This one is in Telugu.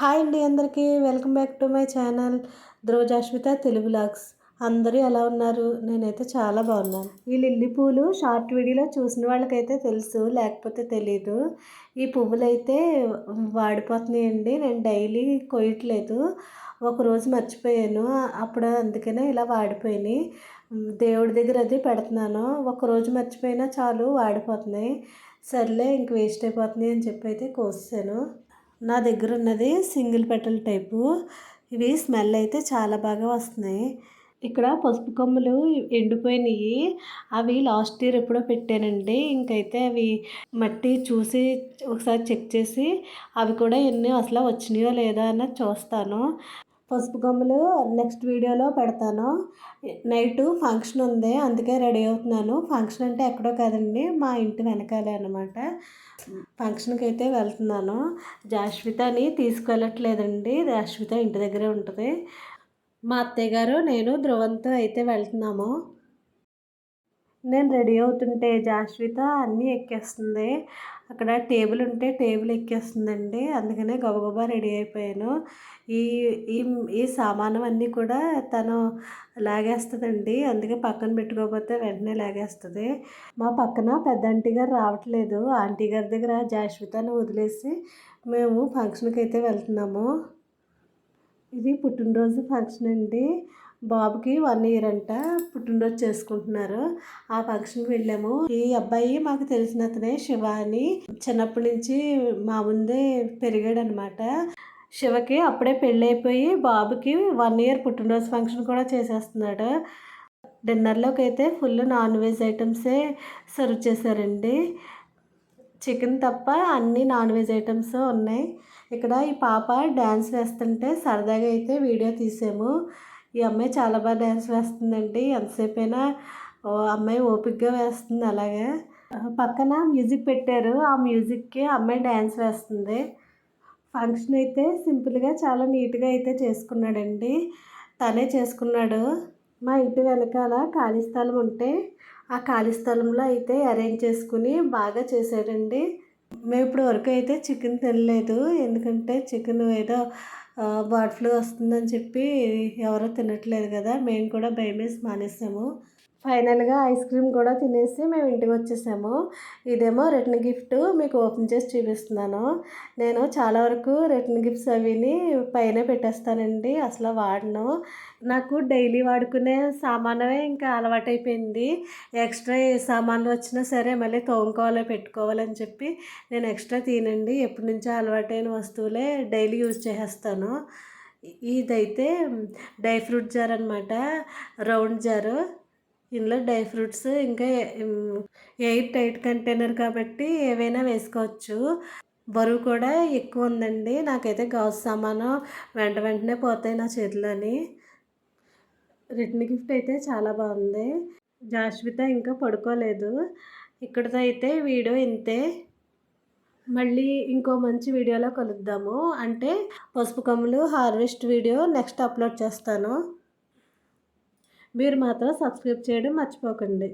హాయ్ అండి అందరికీ. Welcome back to my channel ద్రోజాశ్విత Telugu logs అందరూ ఎలా ఉన్నారు? నేనైతే చాలా బాగున్నాను. ఈ లిల్లీ పూలు షార్ట్ వీడియోలో చూసిన వాళ్ళకైతే తెలుసు లేకపోతే తెలీదు. ఈ పువ్వులు అయితే వాడిపోతున్నాయండి. నేను డైలీ కొయ్యట్లేదు. ఒకరోజు మర్చిపోయాను. అప్పుడు అందుకనే ఇలా వాడిపోయినాయి. దేవుడి దగ్గర అది పెడుతున్నాను. ఒకరోజు మర్చిపోయినా చాలు వాడిపోతున్నాయి. సర్లే ఇంక వేస్ట్ అయిపోతున్నాయి అని చెప్పి అయితే కోసాను నా దగ్గర ఉన్నది సింగిల్ పెటల్ టైపు. ఇవి స్మెల్ అయితే చాలా బాగా వస్తున్నాయి. ఇక్కడ పసుపు కొమ్ములు ఎండిపోయినాయి. అవి లాస్ట్ ఇయర్ ఎప్పుడో పెట్టానండి. ఇంకైతే అవి మట్టి చూసి ఒకసారి చెక్ చేసి అవి కూడా ఎన్ని అసలు వచ్చినాయో లేదా అన్నది చూస్తాను. పసుపు కొమ్ములు నెక్స్ట్ వీడియోలో పెడతాను. నైట్ ఫంక్షన్ ఉంది అందుకే రెడీ అవుతున్నాను. ఫంక్షన్ అంటే ఎక్కడో కాదండి మా ఇంటి వెనకాలే అనమాట ఫంక్షన్కి అయితే వెళ్తున్నాను. జాష్వితని తీసుకెళ్ళట్లేదండి జాష్విత ఇంటి దగ్గరే ఉంటుంది. మా అత్తయ్య గారు నేను ధ్రువంతో అయితే వెళ్తున్నాము. నేను రెడీ అవుతుంటే జాష్విత అన్నీ ఎక్కేస్తుంది. అక్కడ టేబుల్ ఉంటే టేబుల్ ఎక్కేస్తుందండి. అందుకనే గబగబా రెడీ అయిపోయాను. ఈ ఈ ఈ సామానం అన్నీ కూడా తను లాగేస్తుందండి. అందుకే పక్కన పెట్టుకోకపోతే వెంటనే లాగేస్తుంది. మా పక్కన పెద్ద ఆంటీ గారు రావట్లేదు. ఆంటీ గారి దగ్గర జాష్వితను వదిలేసి మేము ఫంక్షన్కి అయితే వెళ్తున్నాము. ఇది పుట్టినరోజు ఫంక్షన్ అండి బాబుకి వన్ ఇయర్ అంట పుట్టినరోజు చేసుకుంటున్నారు. ఆ ఫంక్షన్కి వెళ్ళాము. ఈ అబ్బాయి మాకు తెలిసిన అతనే శివ అని చిన్నప్పటి నుంచి మా ముందే పెరిగాడు అనమాట శివకి అప్పుడే పెళ్ళైపోయి బాబుకి వన్ ఇయర్ పుట్టినరోజు ఫంక్షన్ కూడా చేసేస్తున్నాడు. డిన్నర్లోకి అయితే ఫుల్ నాన్ వెజ్ ఐటమ్సే సర్వ్ చేశారండి. చికెన్ తప్ప అన్ని నాన్ వెజ్ ఐటమ్స్ ఉన్నాయి. ఇక్కడ ఈ పాప డ్యాన్స్ వేస్తుంటే సరదాగా అయితే వీడియో తీసాము. ఈ అమ్మాయి చాలా బాగా డ్యాన్స్ వేస్తుందండి. ఎంతసేపు అయినా అమ్మాయి ఓపిక్గా వేస్తుంది అలాగే. పక్కన మ్యూజిక్ పెట్టారు. ఆ మ్యూజిక్కి అమ్మాయి డ్యాన్స్ వేస్తుంది. ఫంక్షన్ అయితే సింపుల్గా చాలా నీట్గా అయితే చేసుకున్నాడండి. తనే చేసుకున్నాడు. మా ఇంటి వెనకాల ఖాళీ స్థలం ఉంటే ఆ ఖాళీ స్థలంలో అయితే అరేంజ్ చేసుకుని బాగా చేశాడండి. మేము ఇప్పుడు వరకు అయితే చికెన్ తినలేదు. ఎందుకంటే చికెన్ ఏదో బర్డ్ ఫ్లూ వస్తుందని చెప్పి ఎవరు తినట్లేదు కదా మేము కూడా భయమేసి మానేసాము. ఫైనల్గా ఐస్ క్రీమ్ కూడా తినేసి మేము ఇంటికి వచ్చేసాము. ఇదేమో రిటర్న్ గిఫ్ట్ మీకు ఓపెన్ చేసి చూపిస్తున్నాను. నేను చాలా వరకు రిటర్న్ గిఫ్ట్స్ అవిని పైన పెట్టేస్తానండి. అసలు వాడను. నాకు డైలీ వాడుకునే సామానమే ఇంకా అలవాటైపోయింది. ఎక్స్ట్రా ఏ సామాన్లు వచ్చినా సరే మళ్ళీ తోముకోవాలి పెట్టుకోవాలని చెప్పి నేను ఎక్స్ట్రా తినండి. ఎప్పటి నుంచో అలవాటైన వస్తువులే డైలీ యూజ్ చేసేస్తాను. ఇదైతే డ్రై ఫ్రూట్ జార్ అనమాట రౌండ్ జారు. ఇందులో డ్రై ఫ్రూట్స్ ఇంకా ఎయిర్ టైట్ కంటైనర్ కాబట్టి ఏవైనా వేసుకోవచ్చు. బరువు కూడా ఎక్కువ ఉందండి. నాకైతే గౌస్ సామాను వెంట వెంటనే పోతాయి నా చేతిలోని. రిటర్న్ గిఫ్ట్ అయితే చాలా బాగుంది. జాష్విత ఇంకా పడుకోలేదు. ఇక్కడితో అయితే వీడియో ఇంతే. మళ్ళీ ఇంకో మంచి వీడియోలో కలుద్దాము. అంటే పసుపు కమ్ములు హార్వెస్ట్ వీడియో నెక్స్ట్ అప్లోడ్ చేస్తాను. మీరు మాత్రం సబ్స్క్రైబ్ చేయడం మర్చిపోకండి.